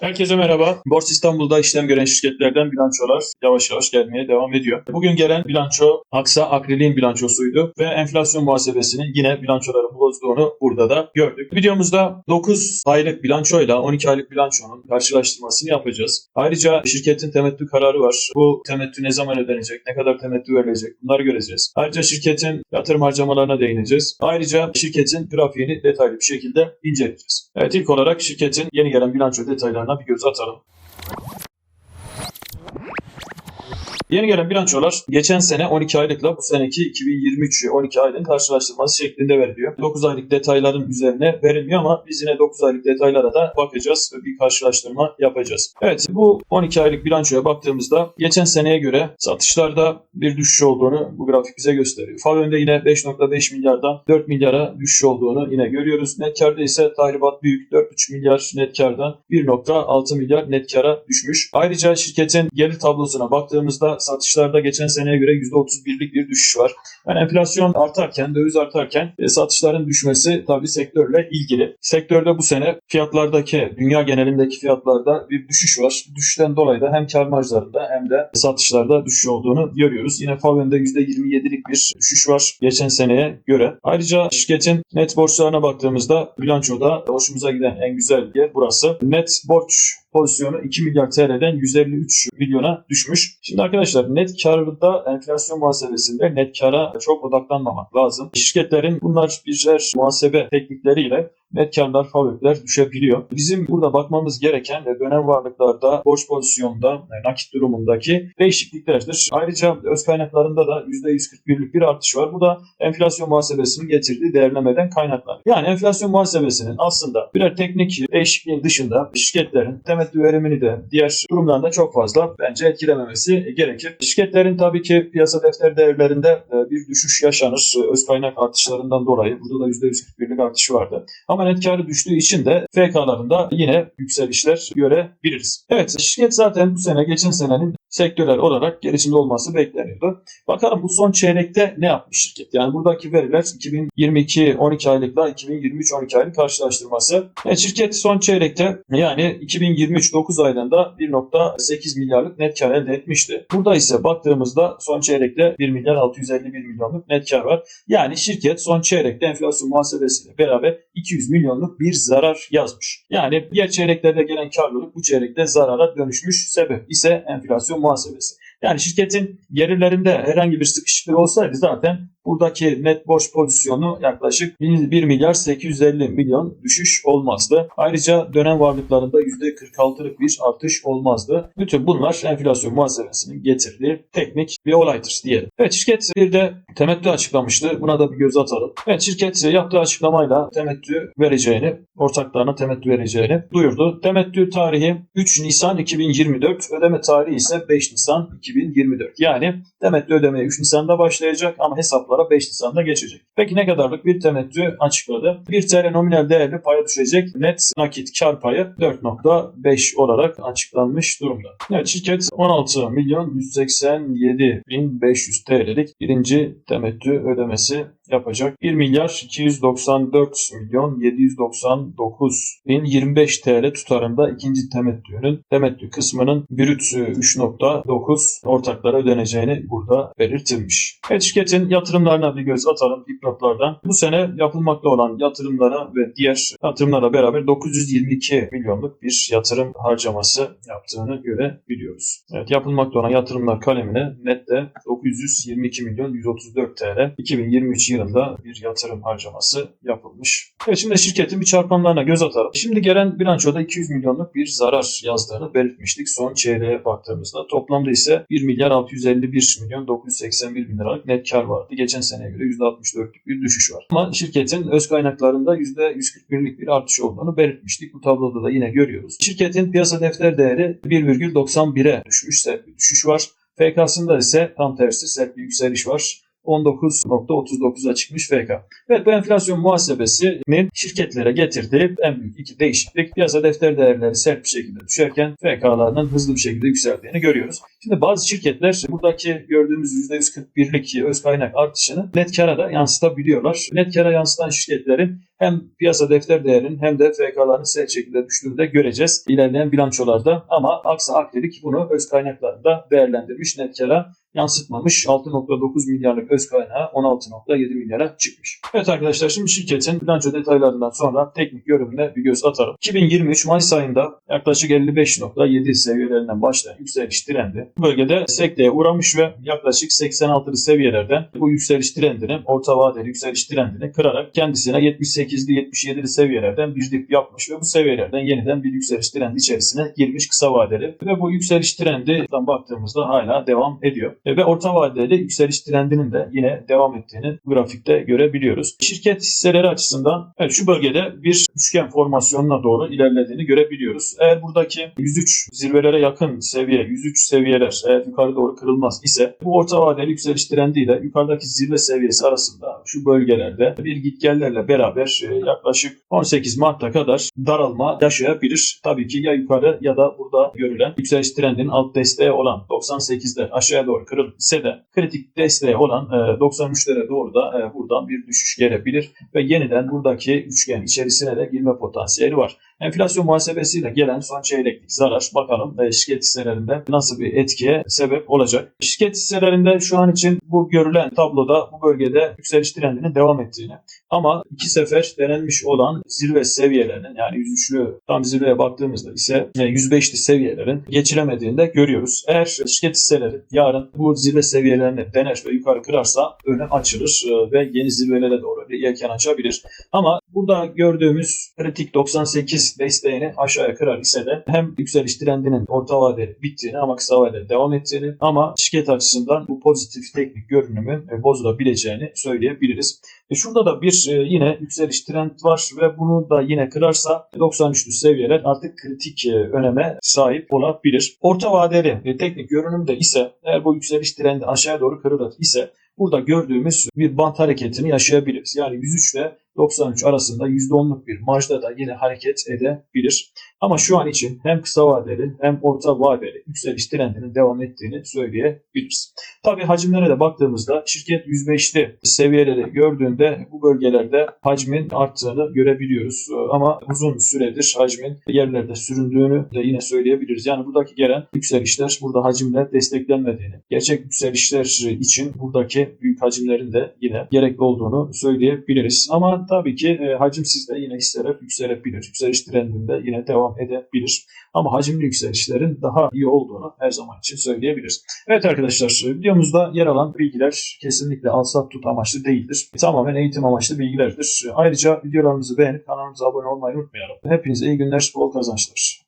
Herkese merhaba. Borsa İstanbul'da işlem gören şirketlerden bilançolar yavaş yavaş gelmeye devam ediyor. Bugün gelen bilanço Aksa Akril'in bilançosuydu ve enflasyon muhasebesinin yine bilançoları bozduğunu burada da gördük. Videomuzda 9 aylık bilançoyla 12 aylık bilançonun karşılaştırmasını yapacağız. Ayrıca şirketin temettü kararı var. Bu temettü ne zaman ödenecek, ne kadar temettü verilecek bunları göreceğiz. Ayrıca şirketin yatırım harcamalarına değineceğiz. Ayrıca şirketin grafiğini detaylı bir şekilde inceleyeceğiz. Evet ilk olarak şirketin yeni gelen bilanço detaylarına bir göz atalım. Yeni gelen bilançolar geçen sene 12 aylıkla bu seneki 2023 12 aylığın karşılaştırması şeklinde veriliyor. 9 aylık detayların üzerine verilmiyor ama biz yine 9 aylık detaylara da bakacağız ve bir karşılaştırma yapacağız. Evet bu 12 aylık bilançoya baktığımızda geçen seneye göre satışlarda bir düşüş olduğunu bu grafik bize gösteriyor. FAV önde yine 5.5 milyardan 4 milyara düşüş olduğunu yine görüyoruz. Net karda ise tahribat büyük 4.5 milyar net kardan 1.6 milyar net kara düşmüş. Ayrıca şirketin gelir tablosuna baktığımızda satışlarda geçen seneye göre %31'lik bir düşüş var. Yani enflasyon artarken, döviz artarken e, satışların düşmesi tabii sektörle ilgili. Sektörde bu sene fiyatlardaki, dünya genelindeki fiyatlarda bir düşüş var. Düşüşten dolayı da hem kar marjlarında hem de satışlarda düşüş olduğunu görüyoruz. Yine FAVÖN'de %27'lik bir düşüş var geçen seneye göre. Ayrıca şirketin net borçlarına baktığımızda bilançoda hoşumuza giden en güzel yer burası. Net borç pozisyonu 2 milyar TL'den 153 milyona düşmüş. Şimdi arkadaşlar net karda enflasyon muhasebesinde net kara çok odaklanmamak lazım. Şirketlerin bunlar birer muhasebe teknikleriyle net karlar, fabrikler düşebiliyor. Bizim burada bakmamız gereken ve dönem varlıklarda borç pozisyonunda, yani nakit durumundaki değişikliklerdir. Ayrıca öz kaynaklarında da %141'lik bir artış var. Bu da enflasyon muhasebesinin getirdiği değerlemeden kaynaklanıyor. Yani enflasyon muhasebesinin aslında birer teknik değişikliğin dışında şirketlerin temettü verimini de diğer durumlarda çok fazla bence etkilememesi gerekir. Şirketlerin tabii ki piyasa defter değerlerinde e, bir düşüş yaşanır. Öz kaynak artışlarından dolayı. Burada da %141'lik artış vardı. Ama net karı düştüğü için de FK'larında yine yükselişler görebiliriz. Evet şirket zaten bu sene geçen senenin sektörel olarak gerisinde olması bekleniyordu. Bakalım bu son çeyrekte ne yapmış şirket? Yani buradaki veriler 2022 12 aylıkla 2023 12 aylık karşılaştırması. Evet, şirket son çeyrekte yani 2023 9 aylarında 1.8 milyarlık net kar elde etmişti. Burada ise baktığımızda son çeyrekte 1 milyar 651 milyonluk net kar var. Yani şirket son çeyrekte enflasyon muhasebesiyle beraber 200 milyonluk bir zarar yazmış. Yani diğer çeyreklerde gelen karlılık bu çeyrekte zarara dönüşmüş. Sebep ise enflasyon muhasebesi. Yani şirketin gelirlerinde herhangi bir sıkışıklık olsaydı zaten buradaki net borç pozisyonu yaklaşık 1 milyar 850 milyon düşüş olmazdı. Ayrıca dönem varlıklarında %46'lık bir artış olmazdı. Bütün bunlar enflasyon muhasebesinin getirdiği teknik bir olaydır diyelim. Evet şirket bir de temettü açıklamıştı. Buna da bir göz atalım. Evet şirket yaptığı açıklamayla temettü vereceğini, ortaklarına temettü vereceğini duyurdu. Temettü tarihi 3 Nisan 2024, ödeme tarihi ise 5 Nisan 2024. Yani temettü ödemeye 3 Nisan'da başlayacak ama hesaplara 5 Nisan'da geçecek. Peki ne kadarlık bir temettü açıkladı? 1 TL nominal değerli paya düşecek net nakit kar payı 4.5 olarak açıklanmış durumda. Evet şirket 16 milyon 187 bin 500 TL'lik birinci temettü ödemesi yapacak. 1 milyar 294 milyon 799 bin 25 TL tutarında ikinci temettünün temettü kısmının brüt 3.9 ortaklara ödeneceğini burada belirtilmiş. Evet şirketin yatırımlarına bir göz atalım dipnotlardan. Bu sene yapılmakta olan yatırımlara ve diğer yatırımlara beraber 922 milyonluk bir yatırım harcaması yaptığını görebiliyoruz. Evet yapılmakta olan yatırımlar kalemine nette 922 milyon 134 TL 2023 yılında bir yatırım harcaması yapılmış. Evet şimdi şirketin bir çarpanlarına göz atalım. Şimdi gelen bilançoda 200 milyonluk bir zarar yazdığını belirtmiştik son çeyreğe baktığımızda. Toplamda ise 1 milyar 651 milyon 981 bin liralık net kar vardı. Geçen seneye göre %64'lük bir düşüş var. Ama şirketin öz kaynaklarında %141'lik bir artış olduğunu belirtmiştik. Bu tabloda da yine görüyoruz. Şirketin piyasa defter değeri 1,91'e düşmüş. Düşüş var. FK'sında ise tam tersi sert bir yükseliş var. 19.39'a çıkmış FK. Evet bu enflasyon muhasebesinin şirketlere getirdiği en büyük iki değişiklik piyasa defter değerleri sert bir şekilde düşerken FK'larının hızlı bir şekilde yükseldiğini görüyoruz. Şimdi bazı şirketler buradaki gördüğümüz %141'lik öz kaynak artışını net kara da yansıtabiliyorlar. Net kara yansıtan şirketlerin hem piyasa defter değerinin hem de FK'ların sert şekilde düştüğünü de göreceğiz ilerleyen bilançolarda. Ama Aksa Akdelik bunu öz kaynaklarında değerlendirmiş. Net kara yansıtmamış. 6.9 milyarlık öz kaynağı 16.7 milyara çıkmış. Evet arkadaşlar şimdi şirketin bilanço detaylarından sonra teknik yorumuna bir göz atalım. 2023 Mayıs ayında yaklaşık 55.7 seviyelerinden başlayan yükseliş trendi bu bölgede sekteye uğramış ve yaklaşık 86'lı seviyelerden bu yükseliş trendini, orta vadeli yükseliş trendini kırarak kendisine 78'li 77'li seviyelerden bir dip yapmış ve bu seviyelerden yeniden bir yükseliş trendi içerisine girmiş kısa vadeli ve bu yükseliş trendinden baktığımızda hala devam ediyor. E, Ve orta vadeli yükseliş trendinin de yine devam ettiğini grafikte görebiliyoruz. Şirket hisseleri açısından evet, şu bölgede bir üçgen formasyonuna doğru ilerlediğini görebiliyoruz. Eğer buradaki 103 zirvelere yakın seviye, 103 seviyeler eğer yukarı doğru kırılmaz ise bu orta vadeli yükseliş trendiyle yukarıdaki zirve seviyesi arasında şu bölgelerde bir gitgellerle beraber e, yaklaşık 18 Mart'a kadar daralma yaşayabilir. Tabii ki ya yukarı ya da burada görülen yükseliş trendinin alt desteği olan 98'de aşağıya doğru kırılırsa de kritik desteği olan e, 93'lere doğru da e, buradan bir düşüş gelebilir ve yeniden buradaki üçgen içerisine de girme potansiyeli var. Enflasyon muhasebesiyle gelen son çeyreklik zarar bakalım e, şirket hisselerinde nasıl bir etkiye sebep olacak. Şirket hisselerinde şu an için bu görülen tabloda bu bölgede yükseliş trendinin devam ettiğini ama iki sefer denenmiş olan zirve seviyelerinin yani 103'lü tam zirveye baktığımızda ise e, 105'li seviyelerin geçilemediğini de görüyoruz. Eğer şirket hisseleri yarın bu zirve seviyelerini dener ve yukarı kırarsa önü açılır e, ve yeni zirvelere doğru bir yelken açabilir. Ama burada gördüğümüz kritik 98 desteğini aşağıya kırar ise de hem yükseliş trendinin orta vadeli bittiğini ama kısa vadeli devam ettiğini ama şirket açısından bu pozitif teknik görünümün e, bozulabileceğini söyleyebiliriz. E şurada da bir e, yine yükseliş trend var ve bunu da yine kırarsa 93'lü seviyeler artık kritik e, öneme sahip olabilir. Orta vadeli e, teknik görünümde ise eğer bu yükseliş trendi aşağıya doğru kırılır ise burada gördüğümüz bir bant hareketini yaşayabiliriz. Yani 103 ile 93 arasında %10'luk bir marjda da yine hareket edebilir. Ama şu an için hem kısa vadeli hem orta vadeli yükseliş trendinin devam ettiğini söyleyebiliriz. Tabii hacimlere de baktığımızda şirket 105'li seviyeleri gördüğünde bu bölgelerde hacmin arttığını görebiliyoruz. Ama uzun süredir hacmin yerlerde süründüğünü de yine söyleyebiliriz. Yani buradaki gelen yükselişler burada hacimle desteklenmediğini, gerçek yükselişler için buradaki büyük hacimlerin de yine gerekli olduğunu söyleyebiliriz. Ama tabii ki e, hacimsiz de yine hisseler yükselebilir. Yükseliş trendinde yine devam edebilir. Ama hacimli yükselişlerin daha iyi olduğunu her zaman için söyleyebiliriz. Evet arkadaşlar videomuzda yer alan bilgiler kesinlikle al sat tut amaçlı değildir. Tamamen eğitim amaçlı bilgilerdir. Ayrıca videolarımızı beğenip kanalımıza abone olmayı unutmayalım. Hepinize iyi günler, bol kazançlar.